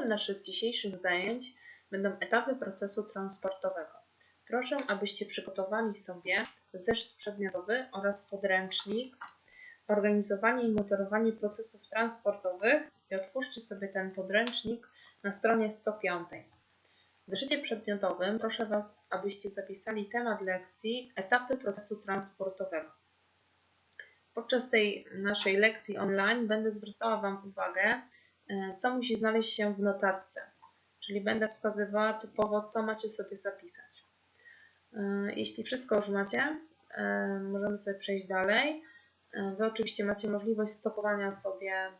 Tematem naszych dzisiejszych zajęć będą etapy procesu transportowego. Proszę, abyście przygotowali sobie zeszyt przedmiotowy oraz podręcznik Organizowanie i monitorowanie procesów transportowych i otwórzcie sobie ten podręcznik na stronie 105. W zeszycie przedmiotowym proszę Was, abyście zapisali temat lekcji etapy procesu transportowego. Podczas tej naszej lekcji online będę zwracała Wam uwagę, co musi znaleźć się w notatce, czyli będę wskazywała typowo, co macie sobie zapisać. E, Jeśli wszystko już macie, e, możemy sobie przejść dalej. E, Wy oczywiście macie możliwość stopowania sobie e,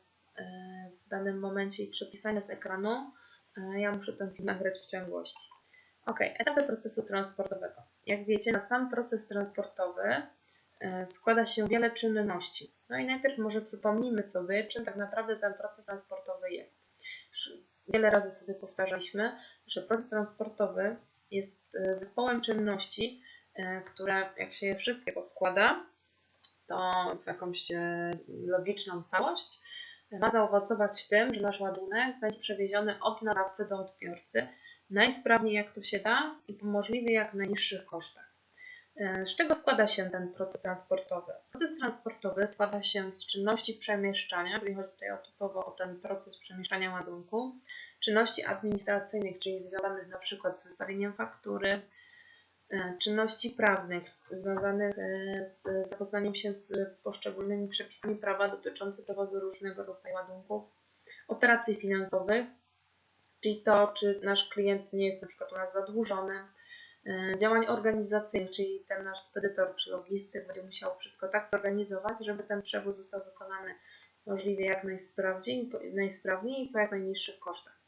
w danym momencie i przepisania z ekranu. E, Ja muszę ten film nagrać w ciągłości. Ok, etapy procesu transportowego. Jak wiecie, na sam proces transportowy e, składa się wiele czynności. No i najpierw może przypomnijmy sobie, czym tak naprawdę ten proces transportowy jest. Wiele razy sobie powtarzaliśmy, że proces transportowy jest e, zespołem czynności, e, które jak się je wszystkie poskłada, to w jakąś e, logiczną całość, ma zaowocować tym, że nasz ładunek będzie przewieziony od nadawcy do odbiorcy najsprawniej jak to się da i po możliwie jak najniższych kosztach. E, Z czego składa się ten proces transportowy? Proces transportowy składa się z czynności przemieszczania, czyli chodzi tutaj o typowo o ten proces przemieszczania ładunku, czynności administracyjnych, czyli związanych na przykład z wystawieniem faktury, e, czynności prawnych związanych e, z zapoznaniem się z poszczególnymi przepisami prawa dotyczących dowozu różnego rodzaju ładunków, operacji finansowych, czyli to, czy nasz klient nie jest na przykład u nas zadłużony, działań organizacyjnych, czyli ten nasz spedytor czy logistyk będzie musiał wszystko tak zorganizować, żeby ten przewóz został wykonany możliwie jak najsprawniej i po jak najniższych kosztach.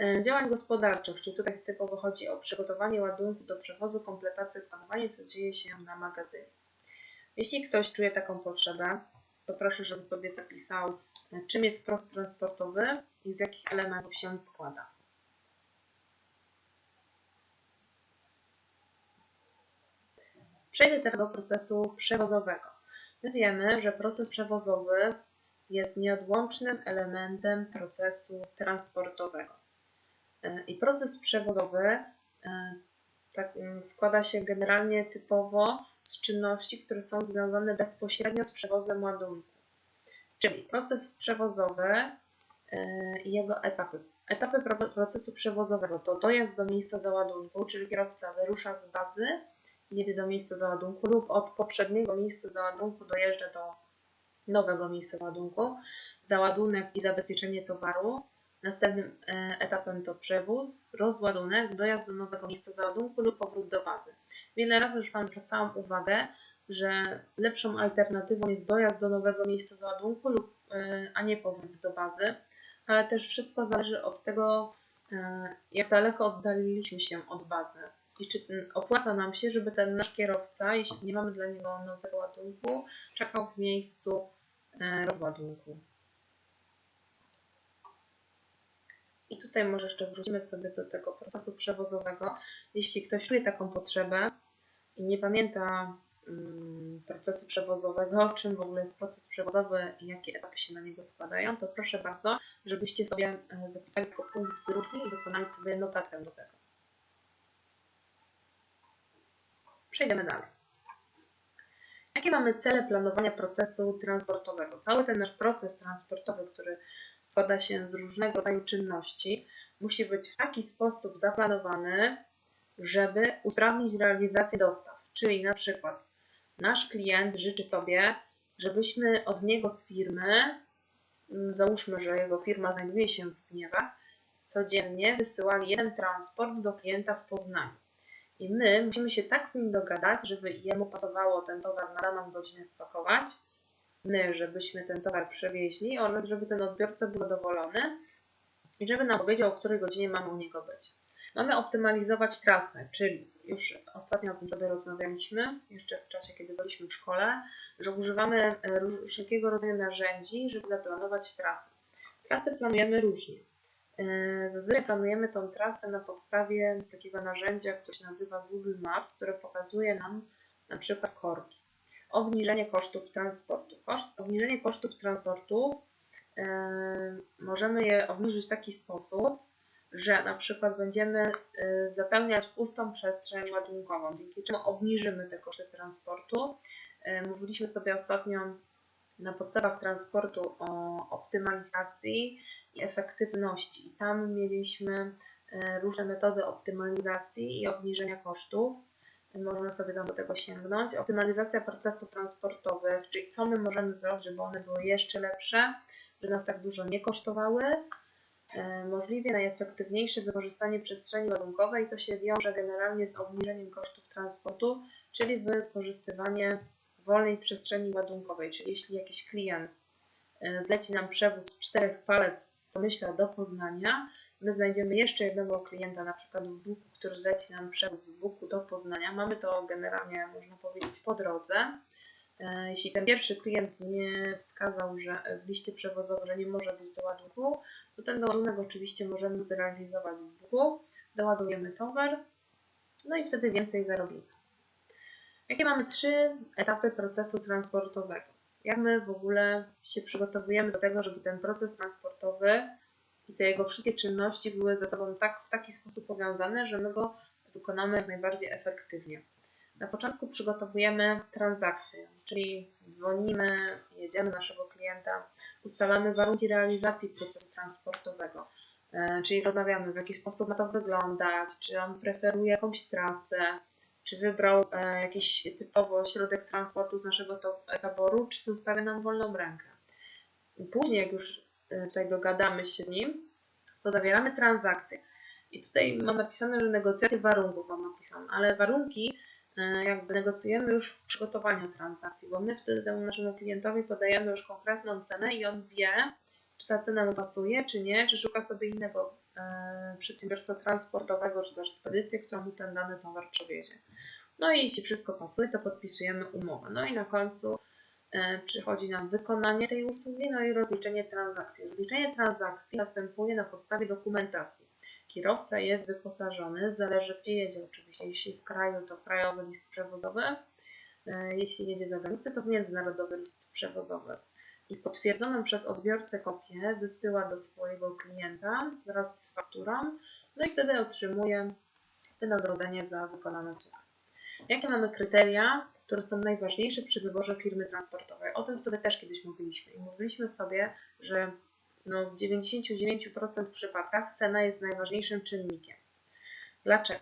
E, Działań gospodarczych, czyli tutaj typowo chodzi o przygotowanie ładunku do przewozu, kompletację, skanowanie, co dzieje się na magazynie. Jeśli ktoś czuje taką potrzebę, to proszę, żeby sobie zapisał, e, czym jest proces transportowy i z jakich elementów się składa. Przejdę teraz do procesu przewozowego. My wiemy, że proces przewozowy jest nieodłącznym elementem procesu transportowego. I proces przewozowy e, tak, mm, składa się generalnie typowo z czynności, które są związane bezpośrednio z przewozem ładunku. Czyli proces przewozowy e, i jego etapy. Etapy pro- procesu przewozowego to dojazd do miejsca załadunku, czyli kierowca wyrusza z bazy, jedzie do miejsca załadunku lub od poprzedniego miejsca załadunku dojeżdża do nowego miejsca załadunku, załadunek i zabezpieczenie towaru. Następnym e, etapem to przewóz, rozładunek, dojazd do nowego miejsca załadunku lub powrót do bazy. Wiele razy już Wam zwracałam uwagę, że lepszą alternatywą jest dojazd do nowego miejsca załadunku, lub, e, a nie powrót do bazy, ale też wszystko zależy od tego, e, jak daleko oddaliliśmy się od bazy i czy opłaca nam się, żeby ten nasz kierowca, jeśli nie mamy dla niego nowego ładunku, czekał w miejscu e, rozładunku. I tutaj może jeszcze wrócimy sobie do tego procesu przewozowego. Jeśli ktoś czuje taką potrzebę i nie pamięta mm, procesu przewozowego, czym w ogóle jest proces przewozowy i jakie etapy się na niego składają, to proszę bardzo, żebyście sobie e, zapisali jako punkt drugi i wykonali sobie notatkę do tego. Przejdziemy dalej. Jakie mamy cele planowania procesu transportowego? Cały ten nasz proces transportowy, który składa się z różnego rodzaju czynności, musi być w taki sposób zaplanowany, żeby usprawnić realizację dostaw. Czyli na przykład nasz klient życzy sobie, żebyśmy od niego z firmy, mm, załóżmy, że jego firma znajduje się w Gniewach, codziennie wysyłali jeden transport do klienta w Poznaniu. I my musimy się tak z nim dogadać, żeby jemu pasowało ten towar na daną godzinę spakować, my, żebyśmy ten towar przewieźli oraz żeby ten odbiorca był zadowolony i żeby nam powiedział, o której godzinie mamy u niego być. Mamy optymalizować trasę, czyli już ostatnio o tym sobie rozmawialiśmy, jeszcze w czasie, kiedy byliśmy w szkole, że używamy wszelkiego rodzaju narzędzi, żeby zaplanować trasę. Trasę planujemy różnie. E, Zazwyczaj planujemy tą trasę na podstawie takiego narzędzia, które się nazywa Google Maps, które pokazuje nam na przykład korki. Obniżenie kosztów transportu. Koszt, obniżenie kosztów transportu e, możemy je obniżyć w taki sposób, że na przykład będziemy e, zapełniać pustą przestrzeń ładunkową, dzięki czemu obniżymy te koszty transportu. Mówiliśmy sobie ostatnio na podstawach transportu o optymalizacji i efektywności. I tam mieliśmy różne metody optymalizacji i obniżenia kosztów. Możemy sobie tam do tego sięgnąć. Optymalizacja procesów transportowych, czyli co my możemy zrobić, żeby one były jeszcze lepsze, żeby nas tak dużo nie kosztowały. Możliwie najefektywniejsze wykorzystanie przestrzeni ładunkowej to się wiąże generalnie z obniżeniem kosztów transportu, czyli wykorzystywanie wolnej przestrzeni ładunkowej. Czyli jeśli jakiś klient zleci nam przewóz czterech palet z Tomyśla do Poznania, my znajdziemy jeszcze jednego klienta, na przykład w Buku, który zleci nam przewóz z Buku do Poznania. Mamy to generalnie, można powiedzieć, po drodze. E, jeśli ten pierwszy klient nie wskazał, że w liście przewozowym, że nie może być do ładunku, to ten doładunek oczywiście możemy zrealizować w Buku. Doładujemy towar, no i wtedy więcej zarobimy. Jakie mamy trzy etapy procesu transportowego? Jak my w ogóle się przygotowujemy do tego, żeby ten proces transportowy i te jego wszystkie czynności były ze sobą tak, w taki sposób powiązane, że my go wykonamy jak najbardziej efektywnie. Na początku przygotowujemy transakcję, czyli dzwonimy, jedziemy naszego klienta, ustalamy warunki realizacji procesu transportowego, e, czyli rozmawiamy w jaki sposób ma to wyglądać, czy on preferuje jakąś trasę, czy wybrał e, jakiś typowo środek transportu z naszego taboru, czy zostawia nam wolną rękę. Później, jak już e, tutaj dogadamy się z nim, to zawieramy transakcję. I tutaj mam napisane, że negocjacje warunków mam napisane, ale warunki e, jakby negocjujemy już w przygotowaniu transakcji, bo my wtedy temu naszemu klientowi podajemy już konkretną cenę i on wie, czy ta cena mu pasuje, czy nie, czy szuka sobie innego przedsiębiorstwa transportowego, czy też spedycję, która mu ten dany towar przewiezie. No i jeśli wszystko pasuje, to podpisujemy umowę. No i na końcu E, przychodzi nam wykonanie tej usługi, no i rozliczenie transakcji. Rozliczenie transakcji następuje na podstawie dokumentacji. Kierowca jest wyposażony, zależy gdzie jedzie oczywiście. Jeśli w kraju to krajowy list przewozowy, e, jeśli jedzie za granicę to międzynarodowy list przewozowy. I potwierdzoną przez odbiorcę kopię wysyła do swojego klienta wraz z fakturą, no i wtedy otrzymuje wynagrodzenie za wykonane usługę. Jakie mamy kryteria które są najważniejsze przy wyborze firmy transportowej. O tym sobie też kiedyś mówiliśmy i mówiliśmy sobie, że no w 99% przypadkach cena jest najważniejszym czynnikiem. Dlaczego?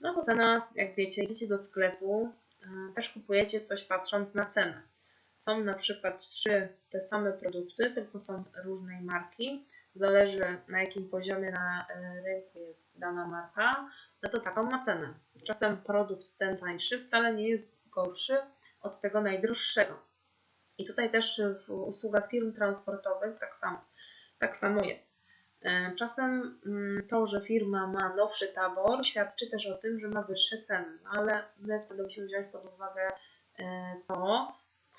No bo cena, jak wiecie, idziecie do sklepu, yy, też kupujecie coś patrząc na cenę. Są na przykład trzy te same produkty, tylko są różnej marki. Zależy na jakim poziomie na e, rynku jest dana marka, no to taką ma cenę. Czasem produkt ten tańszy wcale nie jest gorszy od tego najdroższego. I tutaj też w usługach firm transportowych tak samo, tak samo jest. E, czasem mm, to, że firma ma nowszy tabor, świadczy też o tym, że ma wyższe ceny, no ale my wtedy musimy wziąć pod uwagę e, to,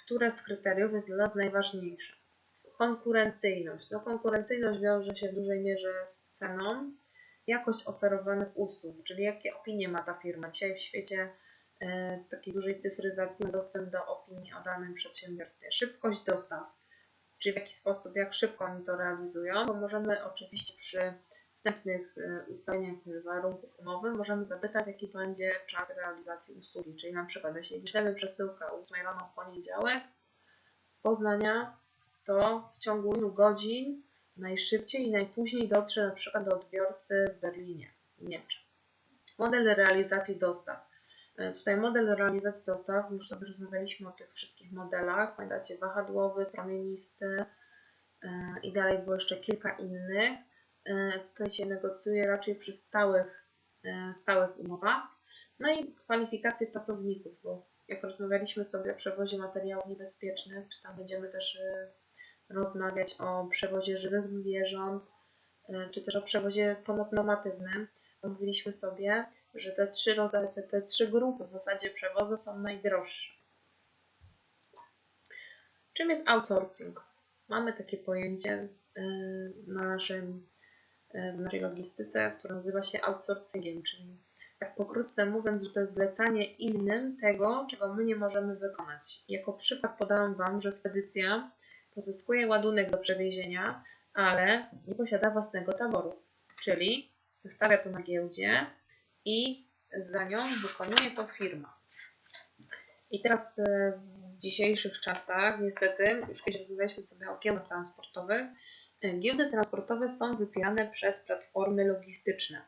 które z kryteriów jest dla nas najważniejsze. Konkurencyjność. No, konkurencyjność wiąże się w dużej mierze z ceną, jakość oferowanych usług, czyli jakie opinie ma ta firma. Dzisiaj w świecie E, takiej dużej cyfryzacji dostęp do opinii o danym przedsiębiorstwie. Szybkość dostaw, czyli w jaki sposób, jak szybko oni to realizują, bo możemy oczywiście przy wstępnych e, ustaleniach warunków umowy możemy zapytać, jaki będzie czas realizacji usługi. Czyli na przykład, jeśli wyślemy przesyłkę o 8 rano w poniedziałek z Poznania, to w ciągu ilu godzin najszybciej i najpóźniej dotrze na przykład do odbiorcy w Berlinie, w Niemczech. Model realizacji dostaw. E, tutaj model realizacji dostaw, już sobie rozmawialiśmy o tych wszystkich modelach. Pamiętacie, wahadłowy, promienisty e, i dalej było jeszcze kilka innych. E, tutaj się negocjuje raczej przy stałych, stałych umowach. No i kwalifikacje pracowników, bo jak rozmawialiśmy sobie o przewozie materiałów niebezpiecznych, czy tam będziemy też rozmawiać o przewozie żywych zwierząt, czy też o przewozie ponadnormatywnym, to mówiliśmy sobie, że te trzy rodzaje, te, te trzy grupy w zasadzie przewozów są najdroższe. Czym jest outsourcing? Mamy takie pojęcie na naszym, w naszej logistyce, które nazywa się outsourcingiem, czyli tak pokrótce mówiąc, że to jest zlecanie innym tego, czego my nie możemy wykonać. Jako przykład podałam Wam, że spedycja pozyskuje ładunek do przewiezienia, ale nie posiada własnego taboru, czyli wystawia to na giełdzie i za nią wykonuje to firma. I teraz e, w dzisiejszych czasach, niestety, już kiedyś rozmawialiśmy sobie o giełdach transportowych, giełdy transportowe są wypierane przez platformy logistyczne.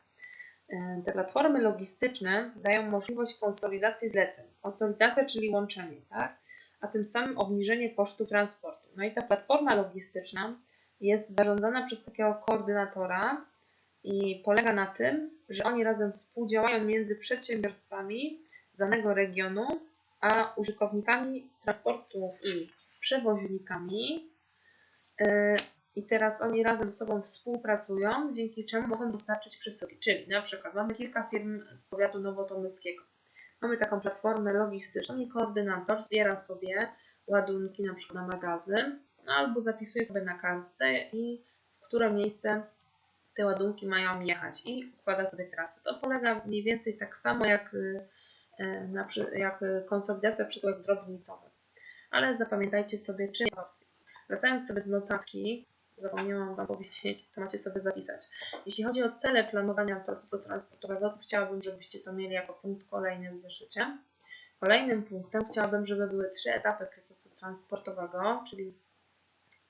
E, Te platformy logistyczne dają możliwość konsolidacji zleceń. Konsolidacja, czyli łączenie, tak? a tym samym obniżenie kosztu transportu. No i ta platforma logistyczna jest zarządzana przez takiego koordynatora i polega na tym, że oni razem współdziałają między przedsiębiorstwami danego regionu, a użytkownikami transportu i przewoźnikami. I teraz oni razem ze sobą współpracują, dzięki czemu mogą dostarczyć przesyłki. Czyli na przykład mamy kilka firm z powiatu nowotomyskiego. Mamy taką platformę logistyczną i koordynator zbiera sobie ładunki na przykład na magazyn, no albo zapisuje sobie na kartce i w które miejsce te ładunki mają jechać i układa sobie trasy. To polega mniej więcej tak samo jak, y, y, na, jak y, konsolidacja przesyłek drobnicowych. Ale zapamiętajcie sobie, czym jest opcji. Wracając sobie do notatki, zapomniałam Wam powiedzieć, co macie sobie zapisać. Jeśli chodzi o cele planowania procesu transportowego, to chciałabym, żebyście to mieli jako punkt kolejny w zeszycie. Kolejnym punktem chciałabym, żeby były trzy etapy procesu transportowego, czyli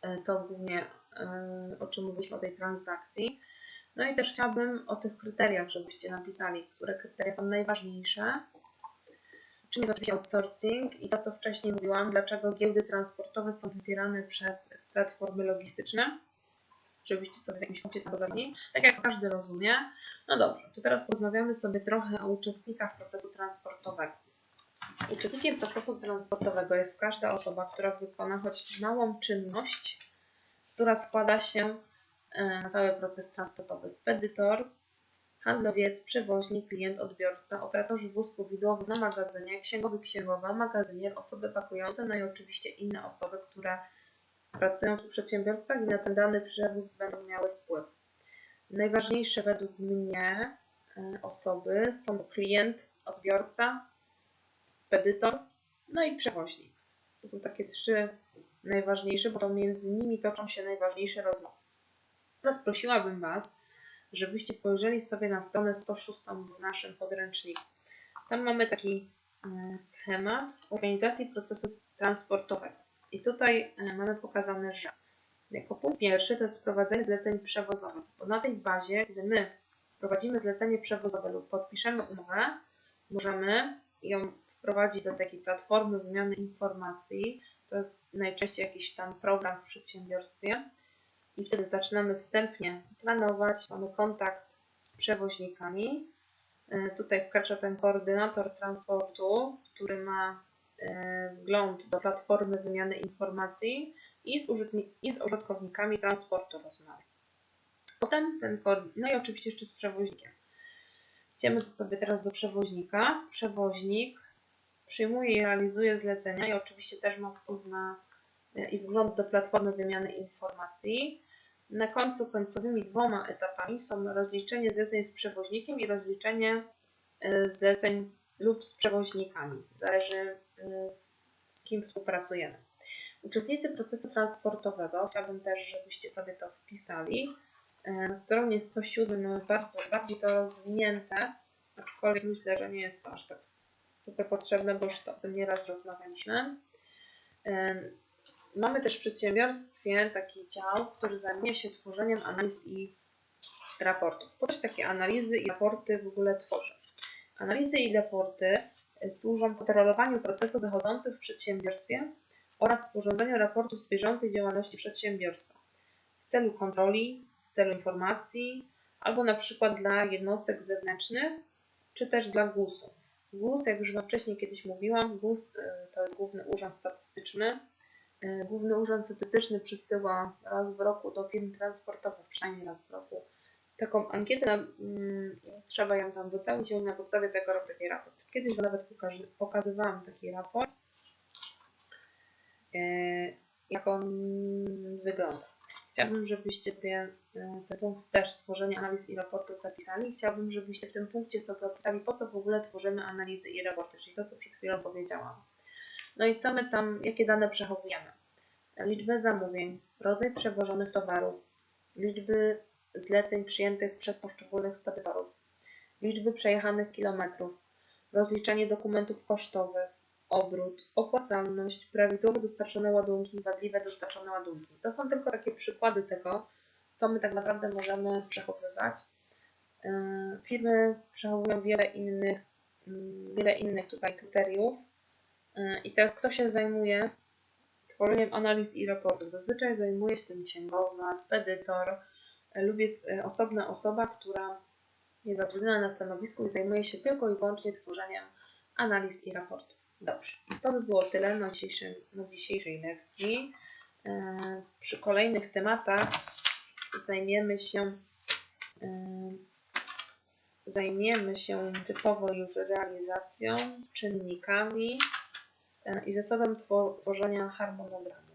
e, to głównie e, o czym mówiliśmy o tej transakcji. No i też chciałabym o tych kryteriach, żebyście napisali, które kryteria są najważniejsze. Czym jest oczywiście outsourcing i to, co wcześniej mówiłam, dlaczego giełdy transportowe są wybierane przez platformy logistyczne, żebyście sobie w jakimś punkcie tego zabrali, tak jak każdy rozumie. No dobrze, to teraz porozmawiamy sobie trochę o uczestnikach procesu transportowego. Uczestnikiem procesu transportowego jest każda osoba, która wykona choć małą czynność, która składa się e, na cały proces transportowy. Spedytor, handlowiec, przewoźnik, klient, odbiorca, operatorzy wózków widłowych na magazynie, księgowy, księgowa, magazynier, osoby pakujące, no i oczywiście inne osoby, które pracują w przedsiębiorstwach i na ten dany przewóz będą miały wpływ. Najważniejsze według mnie e, osoby są klient, odbiorca, spedytor, no i przewoźnik. To są takie trzy najważniejsze, bo to między nimi toczą się najważniejsze rozmowy. Teraz prosiłabym Was, żebyście spojrzeli sobie na stronę 106 w naszym podręczniku. Tam mamy taki e, schemat organizacji procesu transportowego. I tutaj e, mamy pokazane, że jako punkt pierwszy to jest wprowadzenie zleceń przewozowych, bo na tej bazie, gdy my wprowadzimy zlecenie przewozowe lub podpiszemy umowę, możemy ją wprowadzić do takiej platformy wymiany informacji. To jest najczęściej jakiś tam program w przedsiębiorstwie i wtedy zaczynamy wstępnie planować, mamy kontakt z przewoźnikami. E, Tutaj wkracza ten koordynator transportu, który ma e, wgląd do platformy wymiany informacji i z, i z użytkownikami transportu rozmawia. Potem ten no i oczywiście jeszcze z przewoźnikiem. Idziemy sobie teraz do przewoźnika. Przewoźnik przyjmuje i realizuje zlecenia i oczywiście też ma wpływ na e, i wgląd do platformy wymiany informacji. Na końcu końcowymi dwoma etapami są rozliczenie zleceń z przewoźnikiem i rozliczenie e, zleceń lub z przewoźnikami. Zależy e, z, kim współpracujemy. Uczestnicy procesu transportowego, chciałabym też, żebyście sobie to wpisali. E, Na stronie 107 mamy bardzo, bardziej to rozwinięte, aczkolwiek myślę, że nie jest to aż tak super potrzebne, bo już to o tym nieraz rozmawialiśmy. Mamy też w przedsiębiorstwie taki dział, który zajmuje się tworzeniem analiz i raportów. Po co się takie analizy i raporty w ogóle tworzą? Analizy i raporty y, służą kontrolowaniu procesów zachodzących w przedsiębiorstwie oraz sporządzeniu raportów z bieżącej działalności przedsiębiorstwa w celu kontroli, w celu informacji albo na przykład dla jednostek zewnętrznych czy też dla GUS-u. GUS, jak już Wam wcześniej kiedyś mówiłam, GUS y, to jest Główny Urząd Statystyczny. Y, Główny Urząd Statystyczny przysyła raz w roku do firm transportowych, przynajmniej raz w roku, taką ankietę mm, i trzeba ją tam wypełnić i na podstawie tego robią taki raport. Kiedyś nawet pokazywałam taki raport, y, jak on wygląda. Chciałabym, żebyście sobie e, ten punkt też tworzenia analiz i raportów zapisali. Chciałabym, żebyście w tym punkcie sobie opisali, po co w ogóle tworzymy analizy i raporty, czyli to, co przed chwilą powiedziałam. No i co my tam, jakie dane przechowujemy. liczbę zamówień, rodzaj przewożonych towarów, liczby zleceń przyjętych przez poszczególnych spedytorów, liczby przejechanych kilometrów, rozliczanie dokumentów kosztowych, obrót, opłacalność, prawidłowo dostarczone ładunki, wadliwe dostarczone ładunki. To są tylko takie przykłady tego, co my tak naprawdę możemy przechowywać. Yy, Firmy przechowują wiele innych, mm, wiele innych tutaj kryteriów. Yy, I teraz kto się zajmuje tworzeniem analiz i raportów? Zazwyczaj zajmuje się tym księgowa, spedytor yy, lub jest yy, osobna osoba, która jest zatrudniona na stanowisku i zajmuje się tylko i wyłącznie tworzeniem analiz i raportów. Dobrze, to by było tyle na na dzisiejszej lekcji. Przy kolejnych tematach zajmiemy się zajmiemy się typowo już realizacją, czynnikami i zasadą two- tworzenia harmonogramu.